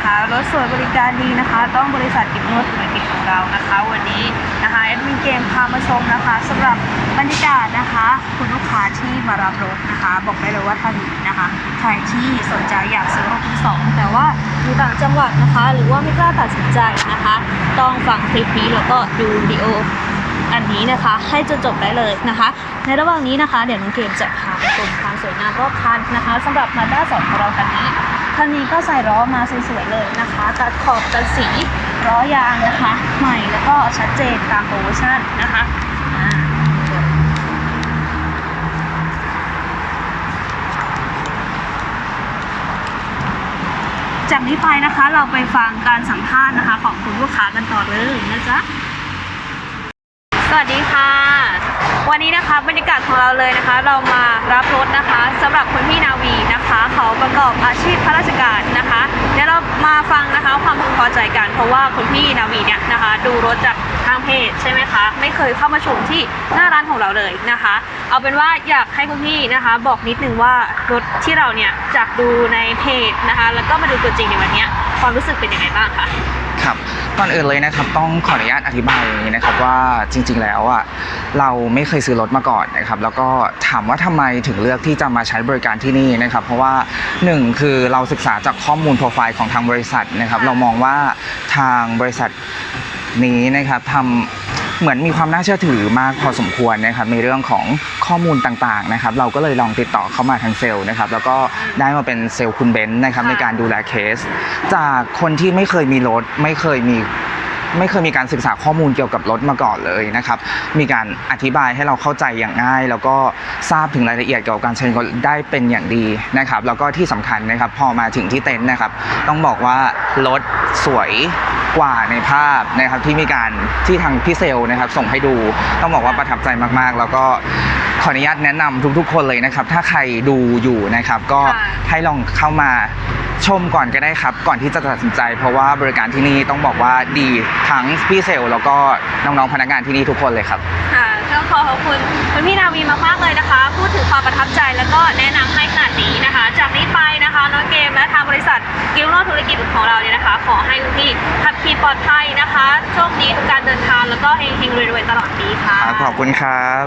นะคะรถสวยบริการดีนะคะ ต้องบริษัทกิจนวดธุรกิจของเรานะคะ วันนี้นะคะแอดมินเกมพามาชมนะคะสำหรับบรรยากาศนะคะ คุณลูกค้าที่มารับรถนะคะ บอกได้เลยว่าท่านนี้นะคะ ใครที่สนใจอยากซื้อรถมือสองแต่ว่าอยู่ต่างจังหวัดนะคะ หรือว่าไม่กล้าตัดสินใจนะคะ ต้องฟังคลิปนี้แล้วก็ดูวิดีโออันนี้นะคะให้จนจบได้เลยนะคะ ในระหว่างนี้นะคะ เดี๋ยวน้องเกมจะพาไปชมความสวยงามรอบคันนะคะสำหรับมาด้าสองของเราคันนี้ คันนี้ก็ใส่ล้อมาสวยๆเลยนะคะ ตัดขอบตัดสีล้อยางนะคะ ใหม่แล้วก็ชัดเจนตามโปรโมชั่นนะคะจากนี้ไปนะคะเราไปฟังการสัมภาษณ์นะคะ ของคุณลูกค้ากันต่อเลยนะจ๊ะ สวัสดีค่ะ วันนี้นะคะบรรยากาศของเราเลยนะคะ เรามารับรถนะคะสำหรับคุณพี่นาวีนะคะ เขาประกอบอาชีพข้าราชการนะคะเดี๋ยวเรามาฟังนะคะความพึงพอใจกัน เพราะว่าคุณพี่นาวีเนี่ยนะคะ ดูรถจากทางเพจใช่ไหมคะไม่เคยเข้ามาชมที่หน้าร้านของเราเลยนะคะ เอาเป็นว่าอยากให้คุณพี่นะคะ บอกนิดนึงว่ารถที่เราเนี่ยจากดูในเพจนะคะ แล้วก็มาดูตัวจริงในวันนี้ความรู้สึกเป็นยังไงบ้างคะ ครับก่อนอื่นเลยนะครับต้องขออนุญาตอธิบายอย่างนี้นะครับว่าจริงๆแล้วอะเราไม่เคยซื้อรถมาก่อนนะครับแล้วก็ถามว่าทำไมถึงเลือกที่จะมาใช้บริการที่นี่นะครับเพราะว่าหนึ่งคือเราศึกษาจากข้อมูลโปรไฟล์ของทางบริษัทนะครับเรามองว่าทางบริษัทนี้นะครับทำ เหมือนมีความน่าเชื่อถือมากพอสมควรนะครับในเรื่องของข้อมูลต่างๆนะครับเราก็เลยลองติดต่อเข้ามาทางเซลล์นะครับแล้วก็ได้มาเป็นเซลล์คุณเบนซ์นะครับในการดูแลเคส จากคนที่ไม่เคยมีรถไม่เคยมีไม่เคยมีการศึกษาข้อมูลเกี่ยวกับรถมาก่อนเลยนะครับ มีการอธิบายให้เราเข้าใจอย่างง่าย แล้วก็ทราบถึงรายละเอียดเกี่ยวกับการใช้รถได้เป็นอย่างดีนะครับ แล้วก็ที่สำคัญนะครับพอมาถึงที่เต็นท์นะครับ ต้องบอกว่ารถสวย กว่าในภาพนะครับที่มีการที่ทางพี่เซลนะครับส่งให้ดูต้องบอกว่าประทับใจมากๆ แล้วก็ขออนุญาตแนะนำทุกๆ คนเลยนะครับ ถ้าใครดูอยู่นะครับ ก็ให้ลองเข้ามาชมก่อนก็ได้ครับ ก่อนที่จะตัดสินใจ เพราะว่าบริการที่นี่ต้องบอกว่าดีทั้งพี่เซลแล้วก็น้องๆพนักงานที่นี่ทุกคนเลยครับค่ะต้องขอขอบคุณคุณพี่นาวีมากๆเลยนะคะ พูดถึงความประทับใจแล้วก็แนะนำให้ขนาดนี้นะคะ จากนี้ไปนะคะน้องเกม รกิจของเราเนี่ยนะคะ ขอให้คุณพี่ขับขี่ปลอดภัยนะคะ โชคดีทุกการเดินทางแล้วก็เฮงๆรวยๆตลอดปีค่ะขอบคุณครับ